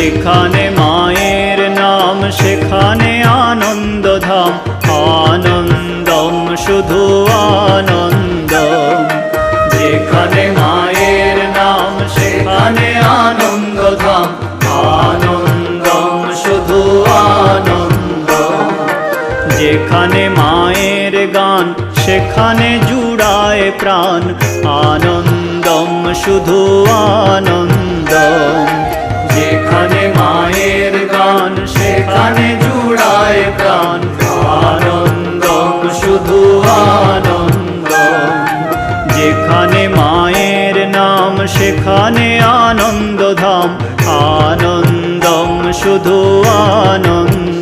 যেখানে মায়ের নাম, সেখানে আনন্দধাম। আনন্দম শুধু আনন্দ যেখানে মায়ের নাম, সেখানে আনন্দধাম। আনন্দম শুধু আনন্দ যেখানে মায়ের গান, সেখানে জুড়ায় প্রাণ। আনন্দম শুধু আনন্দম। যেখানে মায়ের গান, সেখানে জুড়ায় প্রাণ। আনন্দম শুধু আনন্দ। যেখানে মায়ের নাম, সেখানে আনন্দম, শুধু আনন্দম যেখানে মায়ের